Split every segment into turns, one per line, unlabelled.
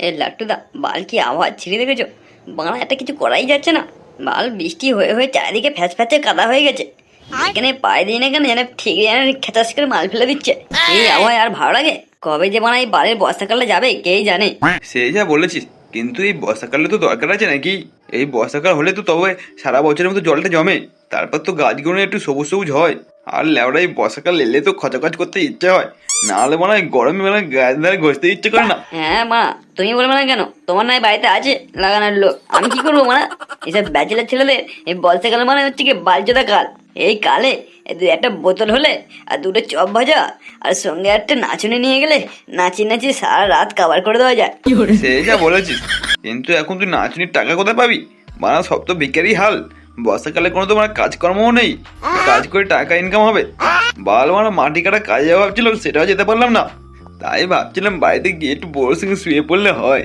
এ লাট্টুদা বাল কি আওয়াজ ছিঁড়ে দেখেছ বাংলা একটা কিছু করাই যাচ্ছে না। বাল বৃষ্টি হয়ে হয়ে চারিদিকে ফ্যাচ ফ্যাচে কাদা হয়ে গেছে। এখানে পায়ে দিই না কেন যেন ঠিক যেন খেচাস করে মাল ফেলে দিচ্ছে। এই আবহাওয়া আর ভালো লাগে? কবে যে বানা এই বালের বর্ষাকালে যাবে কেই জানে?
সেই যা বলেছিস কিন্তু এই বর্ষাকালে তো দরকার আছে নাকি? এই বর্ষাকাল হলে তো তবে সারা বছরের মতো জলটা জমে তারপর তো গাছগুলো একটু সবুজ সবুজ হয়। আর লেওড়া এই বর্ষাকাল এলে তো খচাখচ করতে ইচ্ছে হয়। নাহলে মনে হয় গরমে মানে গাছ ধারে ঘষতে ইচ্ছে করে না।
হ্যাঁ মা তুমি বলবে না কেন? তোমার নয় বাড়িতে আছে লাগানোর লোক। আমি কি করব মা এসব ব্যাচেলার ছেলেদের এই বর্ষাকাল মানে হচ্ছে কি বালচোদা কাল। এই কালে এই দু একটা বোতল হলে আর দুটো চপ ভাজা আর সঙ্গে একটা নাচুনি নিয়ে গেলে নাচি নাচি সারা রাত কাবার করে দেওয়া যায়।
সেই যা বলেছিস কিন্তু এখন তুই নাচুনির টাকা কোথায় পাবি? মানে সব তো বেকারই হাল। বর্ষাকালে কোনো তো মানে কাজকর্মও নেই। কাজ করে টাকা ইনকাম হবে। বাল মানে মাটি কাটা কাজে যাওয়া ভাবছিলাম সেটাও যেতে পারলাম না। তাই ভাবছিলাম বাড়িতে গিয়ে একটু সঙ্গে শুয়ে পড়লে হয়।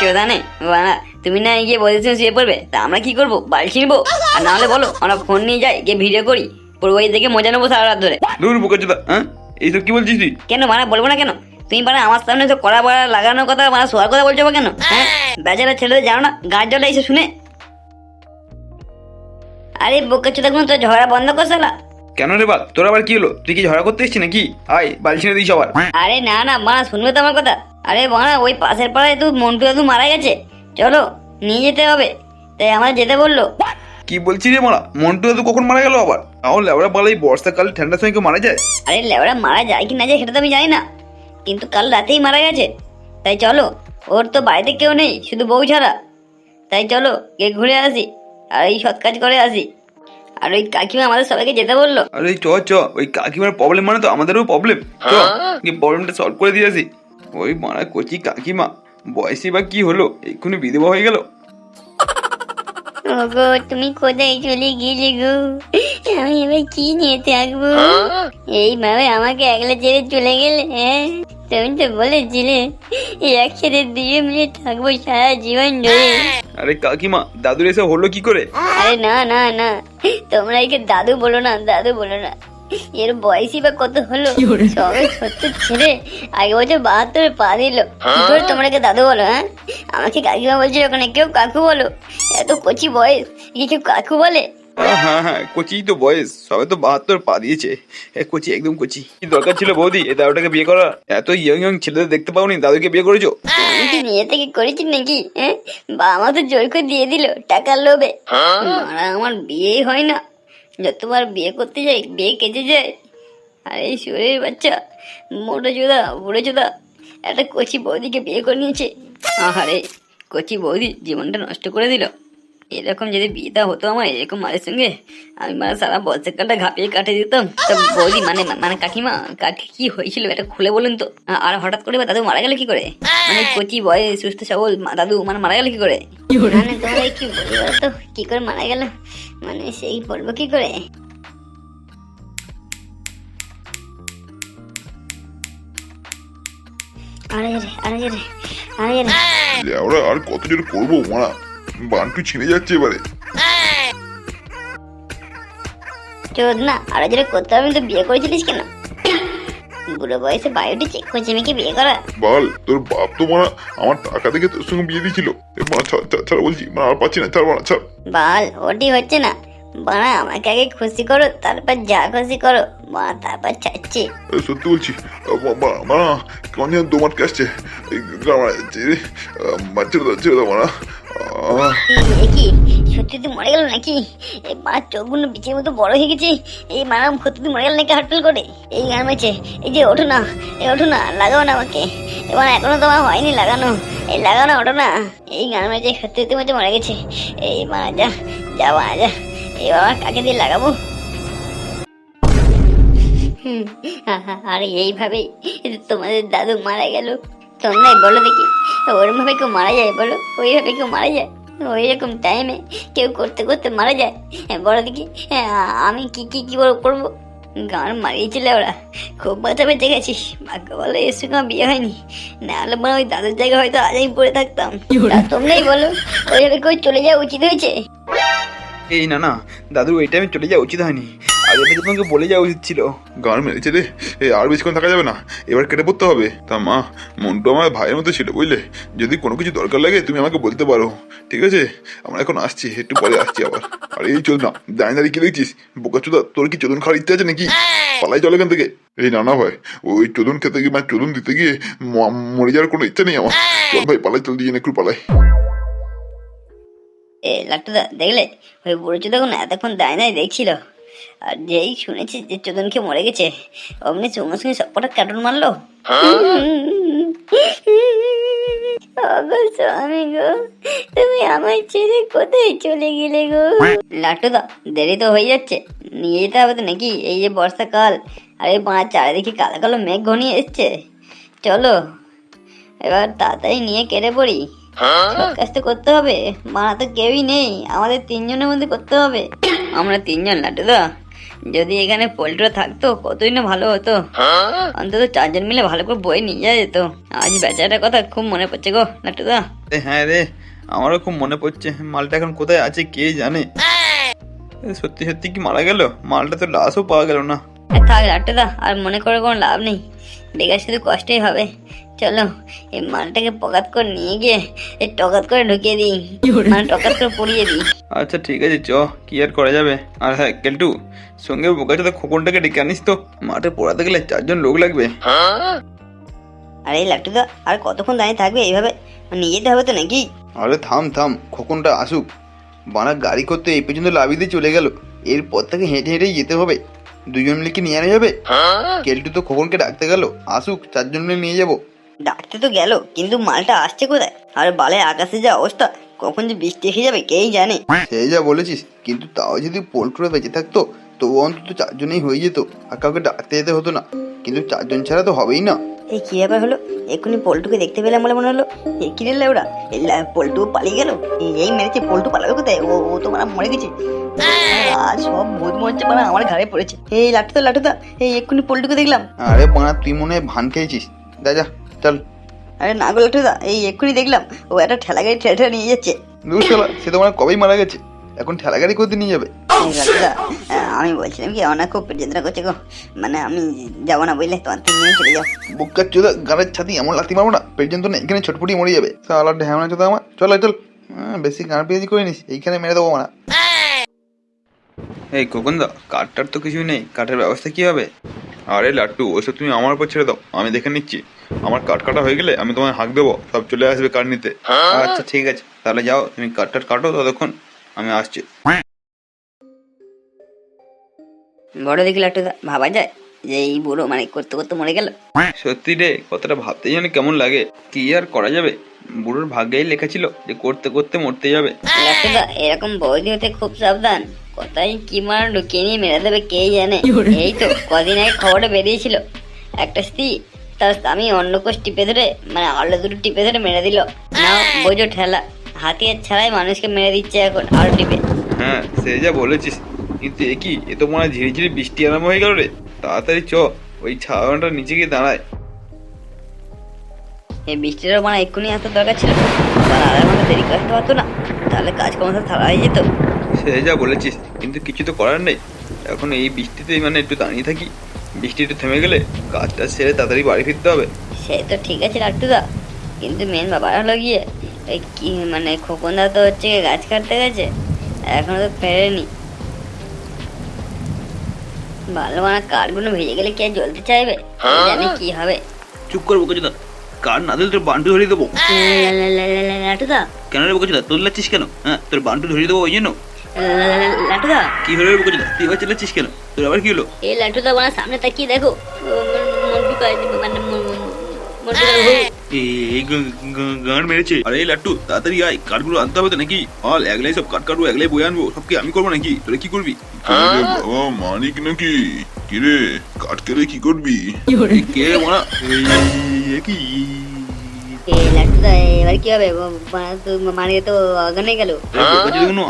চোদানে বানা তুমি না গিয়ে বলেছ শুয়ে পড়বে তা আমরা কি করব? বাড়ি ছিড়বো? আর নাহলে বলো আমরা ফোন নিয়ে যাই গিয়ে ভিডিও করি। পুরো ওই দেখে মজা নেব সারা রাত ধরে।
দূর বুকা চোদা হ্যাঁ? এইসব কি বলছিস তুই?
কেন মানে বলব না কেন? তুমি মানে আমার সামনে তো কড়া বড়া লাগানোর কথা মানে শোয়ার কথা বলছো কেন? হ্যাঁ? বেচারা ছেলেদের জানো না গাছ জলে এসে শুনে আরে বোকা চোদা কোনো তো ঝগড়া বন্ধ কর শালা।
কেন রে বাল তোর আবার কি হলো? তুই কি ঝগড়া করতে এসছিস নাকি? আয় বাল ছিঁড়ে দিই সবার।
আরে না না মা শুনবে তো আমার কথা। আরে বানা ওই পাশের পাড়ায় তো মন্টু দাদু মারা গেছে। চলো নিয়ে যেতে হবে। তাই আমার যেতে বলল।
কি বলছিস রে মারা? মন্টু দাদু কখন মারা গেল আবার? তাহলে ওরা বলে এই বর্ষাকাল ঠান্ডার সময় কেউ মারা যায়?
আরে লেবড়া মারা যায় কি না যায় সেটা তো আমি জানি না। কিন্তু কাল রাতেই মারা গেছে। তাই চলো ওর তো বাড়িতে কেউ নেই শুধু বউ ছাড়া। তাই চলো কে ঘুরে আসি। আর এই সৎ কাজ করে আসি। আর ওই কাকিমা আমাদের সবাইকে যেতে বলল।
আরে চ চ ওই কাকিমার প্রবলেম মানে তো আমাদেরও প্রবলেম চ প্রবলেমটা সলভ করে দিয়ে আসি। ওই মারা কচি কাকিমা বয়সী বা কি হলো এক্ষুনি বিধবা হয়ে গেল।
ওগো তুমি কোথায় চলে গেলে গো? আমি এবার কি নিয়ে থাকব? এইভাবে আমাকে একলা ছেড়ে চলে গেলে হ্যাঁ? তুমি তো বলেছিলে একসাথে দুজন মিলে থাকব সারা জীবন ধরে।
আরে কাকিমা দাদুর এসে হলো কি করে?
আরে না না না তোমরা একে দাদু বলো না দাদু বলো না। এর বয়সই বা কত হলো? সবে সত্তর ছেড়ে আগে বছর বাহাত্তর পা দিল। কি করে তোমরা একে দাদু বলো হ্যাঁ? আমাকে কাকিমা বলছিল ওখানে কেউ কাকু বলো। এত কচি বয়স কি কেউ কাকু বলে?
হ্যাঁ হ্যাঁ কচি তো বয়স, সবে তো বাহাত্তর, পা দিয়েছে। কচি, একদম কচি। কি দরকার ছিল বৌদি? এ দাদুটাকে বিয়ে করা এত ইয়ং ইয়ং ছেলেদের দেখতে পাওনি, দাদুকে বিয়ে করেছ?
নিয়ে থেকে করেছি নাকি হ্যাঁ? বাবা তো জোর করে দিয়ে দিল, টাকার লোভে। মারা আমার বিয়েই হয় না। যতবার বিয়ে করতে যাই, বিয়ে কেটে যায়। আর এই শরীরের বাচ্চা, মোটো চোদা, বুড়ো চোদা, একটা কচি বৌদিকে বিয়ে করে নিয়েছে। আহারে, কচি বৌদি জীবনটা নষ্ট করে দিল। এরকম যদি বিয়েটা হতো আমার এরকম মায়ের সঙ্গে আমি মানে সারা বর্ষাকালটা ঘাপিয়ে কাটিয়ে দিতাম। তা বৌদি মানে মানে কাকিমা কাকি কি হয়েছিল এটা খুলে বলুন তো? আর হঠাৎ করে দাদু মারা গেল কি করে? মানে কচি বয়স সুস্থ সবল দাদু মানে মারা গেল কি করে? মানে তোমরা কি বলি তো কি করে মারা গেল? মানে সেই বলব কি করে? আরে রে, আরে রে, আরে রে।
আর কত জোর করব মারা বান্টু ছিঁড়ে যাচ্ছে এবারে।
চোদ না আরও যেটা করতে হবে তো বিয়ে করেছিলিস কেন? বুড়ো বয়সে বায়োটি চেক করছে মেয়েকে বিয়ে করা?
বল তোর বাপ তো মারা আমার টাকা দেখে তোর সঙ্গে বিয়ে দিয়েছিল। এ মারা ছাড় বলছি আর পাচ্ছি না ছাড় মারা ছাড়।
বল ওটি হচ্ছে না বানা আমাকে আগে খুশি করো তারপর যা খুশি করো। মা তারপর চাচ্ছি।
সত্যি বলছি মা- মা- কেমন যেন দোমাট কাশছে এই গা মারা যাচ্ছে রে আ, মা ছেড়ে দাও মারা
কি সত্যি তুই মরে গেল নাকি? এই মা চোখগুলো বিচের মতো বড় হয়ে গেছে। এই মারা সত্যি তুই মরে গেল নাকি হাটফেল করে? এই গান মেছে এই যে ওঠো না এই ওঠো না লাগাও না আমাকে। এবার এখনও তোমার হয়নি লাগানো এই লাগাও না ওঠো না। এই গান মেছে সত্যি তুই মরে গেছে। এই মারা যা যা মারা যা। এবার আমার কাকে দিয়ে লাগাবো? আরে এইভাবেই তোমাদের দাদু মারা গেল। তোমরাই বলো দেখি ওরম ভাবে কেউ মারা যায় বলো? ওইভাবে কেউ মারা যায়? ওই রকম টাইমে কেউ করতে করতে মারা যায়? হ্যাঁ, বলো দেখি হ্যাঁ, আমি কি কি কি করে করব? গান মারিয়েছিল ওরা। খুব বাঁচা বেঁচে গেছিস। ভাগ্য বলো এর সঙ্গে আমার বিয়ে হয়নি। নাহলে মনে হয় ওই দাদুর জায়গায় হয়তো আজ আমি পড়ে থাকতাম। তোমরাই বলো ওইভাবে কেউ চলে যাওয়া উচিত হয়েছে?
এই না না। দাদু, এই টাইমে চলে যাওয়া উচিত হয়নি। আগে থেকে তোমাকে বলে যাওয়া উচিত ছিল।
গান মেরেছে রে। এই আর বেশিক্ষণ থাকা যাবে না। এবার কেটে পড়তে হবে। তা মা, মন্টু আমার ভাইয়ের মতো ছিল বুঝলে? যদি কোনো কিছু দরকার লাগে, তুমি আমাকে বলতে পারো। ঠিক আছে? আমরা এখন আসছি, একটু পরে আসছি আবার। আর, এই চল না। দাঁড়িয়ে দাঁড়িয়ে কি দেখছিস? বোকা চোদা, তোর কি চোদন খাওয়ার ইচ্ছে আছে নাকি? পালাই চল এখান থেকে। এই না না ভাই, ওই চোদন খেতে গিয়ে মানে চোদন দিতে গিয়ে মরে যাওয়ার কোনো ইচ্ছা নেই আমার। চল ভাই, পালাই, চল দিয়ে একটু পালাই।
এ লাট্টুদা দেখলে? ওই বুড়ো চোদন এতক্ষণ দাঁড়িয়ে দেখছিল। আর যেই শুনেছি যে চোদনকে মরে গেছে অমনি সঙ্গে সঙ্গে সবকটা কার্টুন মারলো। স্বামী গো তুমি আমায় ছেড়ে কোথায় চলে গেলে গো? লাট্টুদা দেরি তো হয়ে যাচ্ছে। নিয়ে যেতে হবে তো নাকি? এই যে বর্ষাকাল আর এই পাঁচ চারিদিকে কালো কালো মেঘ ঘনিয়ে এসছে। চলো এবার তাড়াতাড়ি নিয়ে কেটে পড়ি। কাজ তো করতে হবে। মা তো কেউই নেই আমাদের তিনজনের মধ্যে করতে হবে। আমরা তিনজন লাটুদা যদি এখানে পোল্ট্রা থাকতো কতই না ভালো হতো। অন্তত চারজন মিলে ভালো করে বই নিয়ে যাওয়া যেত। আজ বেচারাটার কথা খুব মনে পড়ছে গো লাটুদা
হ্যাঁ রে আমারও খুব মনে পড়ছে মালটা এখন কোথায় আছে কে জানে। সত্যি সত্যি কি মারা গেল? মালটা তো লাশও পাওয়া গেল না।
থাক লাটুদা আর মনে করে কোনো লাভ নেই। বেকার শুধু কষ্টই হবে। চলো এই মালটাকে পকাত করে নিয়ে গিয়ে এই টকাত করে ঢুকিয়ে দিই। মানে টকাত করে পড়িয়ে দিই।
আচ্ছা ঠিক আছে চ কি আর করা যাবে? আর হ্যাঁ কেলটু সঙ্গে বোকাচোদা খোকনটাকে ডেকে আনিস তো। মাঠে পড়াতে গেলে চারজন লোক লাগবে।
আরে এই লাট্টুদা আর কতক্ষণ দাঁড়িয়ে থাকবে এইভাবে? নিয়ে যেতে হবে তো নাকি?
আরে থাম থাম খোকনটা আসুক। বানা গাড়ি করতে এই পর্যন্ত লাভি দিয়ে চলে গেল। এরপর থেকে হেঁটে হেঁটেই যেতে হবে। দুজন মিলে কি নিয়ে আনা যাবে? কেলটু তো খোকনকে ডাকতে গেল। আসুক চারজন মিলে নিয়ে যাব।
ডাকতে তো গেল কিন্তু মালটা আসছে কোথায়? আর বালে আকাশে যা অবস্থা কখন যে বৃষ্টি এসে যাবে কেই জানে।
সেই যা বলেছিস কিন্তু তাও যদি পোল্ট্রো বেঁচে থাকতো তবু অন্তত চারজনেই হয়ে যেত আর কাউকে ডাকতে যেতে হতো না। কিন্তু চারজন ছাড়া তো হবেই না।
এই কি ব্যাপার হলো? এক্ষুনি পল্টুকে দেখতে পেলাম বলে মনে হলো। এ কি রে ওরা পল্টু পালিয়ে গেল? এই মেরেছে পল্টু পালাবে কোথায়? ও ও তো মানে মরে গেছে। আর সব ভূত মরছে মানে আমার ঘাড়ে পড়েছে। এই লাটুদা লাটুদা এই এক্ষুনি পল্টুকে দেখলাম।
আরে বানা তুই মনে হয় ভান খেয়েছিস। যা যা চল।
আরে না গো লাটুদা এই এক্ষুনি দেখলাম। ও একটা ঠেলা গাড়ি ঠেলে ঠেলে নিয়ে যাচ্ছে।
দূর সে তো মানে কবেই মারা গেছে। এখন ঠেলা গাড়ি করতে নিয়ে যাবে?
আমি বলছিলাম কি আমার না খুব পেট করছে গো। মানে আমি যাব না বুঝলে তোমার তিন মিনিট চলে যাও।
বুকার চোদা গাড়ির ছাতি এমন লাগতে পারব না পর্যন্ত না এখানে ছটফটি মরে যাবে। সালা ঢ্যামনা চোদা আমার। চল চল বেশি গান পেয়েছি করে নিস এইখানে মেরে দেবো মারা। এই কোকন্দা কাঠটার তো কিছুই নেই কাঠের ব্যবস্থা কি হবে? আরে লাট্টু ওসব তুমি আমার উপর ছেড়ে দাও আমি দেখে নিচ্ছি। আমার কাঠ কাটা হয়ে গেলে আমি তোমায় হাঁক দেবো সব চলে আসবে কাঠ নিতে। আচ্ছা ঠিক আছে তাহলে যাও তুমি কাঠটার কাটো ততক্ষণ আমি আসছি।
বড় দেখি লাটুদা ভাবা যায় যে এই বুড়ো মানে করতে করতে মরে গেল।
সত্যি রে কথাটা ভাবতে যেন কেমন লাগে। কি আর করা যাবে? বুড়োর ভাগ্যেই লেখা ছিল যে করতে করতে মরতে যাবে।
লাটুদা এরকম বৌদি হতে খুব সাবধান। কোথায় কি মার ঢুকিয়ে নিয়ে মেরে দেবে কে জানে? এই তো কদিন আগে খবরটা বেরিয়েছিল। একটা স্ত্রী তার স্বামী অন্য কোষ টিপে ধরে মানে আলো দুটো টিপে ধরে মেরে দিল। না বোঝো ঠেলা। হাতিয়ার ছাড়াই মানুষকে মেরে দিচ্ছে এখন আলো টিপে।
হ্যাঁ সে যা বলেছিস। কিন্তু এ কি এ তো মনে হয় ঝিরি ঝিরি বৃষ্টি আরম্ভ হয়ে গেল রে। তাড়াতাড়ি চ ওই ছাওয়াটা নিচে গিয়ে দাঁড়ায়।
এই বৃষ্টিটাও মানে এক্ষুনি আসতে দরকার ছিল? আবার আধা ঘণ্টা দেরি করতে পারতো না। তাহলে কাজকর্ম সব থাড়া হয়ে যেত।
সে যা বলেছিস কিন্তু কিছু তো করার নেই। এখন এই বৃষ্টিতে মানে একটু দাঁড়িয়ে থাকি। বৃষ্টি একটু থেমে গেলে কাজটা সেরে তাড়াতাড়ি বাড়ি ফিরতে হবে।
সে তো ঠিক আছে লাট্টুদা কিন্তু মেন ব্যাপার হলো গিয়ে ওই কি মানে খোকনদা তো হচ্ছে গাছ কাটতে গেছে। এখনও তো ফেরেনি। ভালো মানে কাঠগুলো ভেজে গেলে কি জ্বলতে চাইবে জানে কি হবে
চুপ করে বকেছি দা কার না দিলে তোর বান্টু ধরিয়ে দেবো
লাটুদা
কেন রে বকেছি দা তোর লাচ্ছিস কেন হ্যাঁ তোর বান্টু ধরিয়ে দেবো ওই জন্য
লাটুদা
কি হলো রে বকেছি দা তুই এবার চিল্লাচ্ছিস কেন তোর আবার কি হলো
এই লাটুদা মানে সামনে তাকিয়ে দেখো মন্টু কাজ মানে মন- মন- মন্টু
গান মেরেছে। আরে লাট্টু তাড়াতাড়ি আয় কাঠগুলো আনতে হবে তো নাকি? অল একলাই সব কাঠ কাটবো একলাই বয়ে আনব সব কি আমি করব নাকি? তোরা কি করবি?
আরে মানিক নাকি? কিরে কাঠ কেড়ে কি করবি?
কে মারা? কি?
এবার কি হবে? ও, তো মানে অজ্ঞান গেল।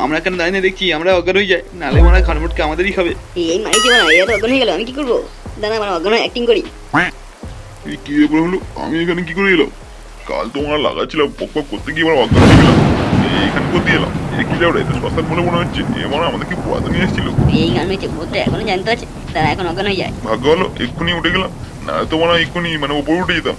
আমরা কেন দাঁড়িয়ে দেখছি আমরা অজ্ঞান হয়ে যাই। নালে মারা খানমুটকে আমাদেরই খাবে।
এই মারিছে মানে এরা তো অজ্ঞান হয়ে গেল আমি কি করব? দাঁড়া মানে অজ্ঞান অ্যাক্টিং করি।
এই কি ব্যাপার হলো? আমি এখানে কি করে এলাম? কাল তো আমার লাগাচ্ছিলাম পক পক করতে গিয়ে আমার অজ্ঞান হয়ে গেলাম এই এখানে করতে এলাম। এ কি রে এটা সস্তার বলে মনে হচ্ছে এবার আমাদের কি পোয়াতে নিয়ে এসেছিল?
এই গান মেয়েছে ভূতটা এখনও জানতে আছে তারা এখন অজ্ঞান হয়ে যায়।
ভাগ্য হলো এক্ষুনি উঠে গেলাম। না তো মনে হয় এক্ষুনি মানে উপরে উঠে যেতাম।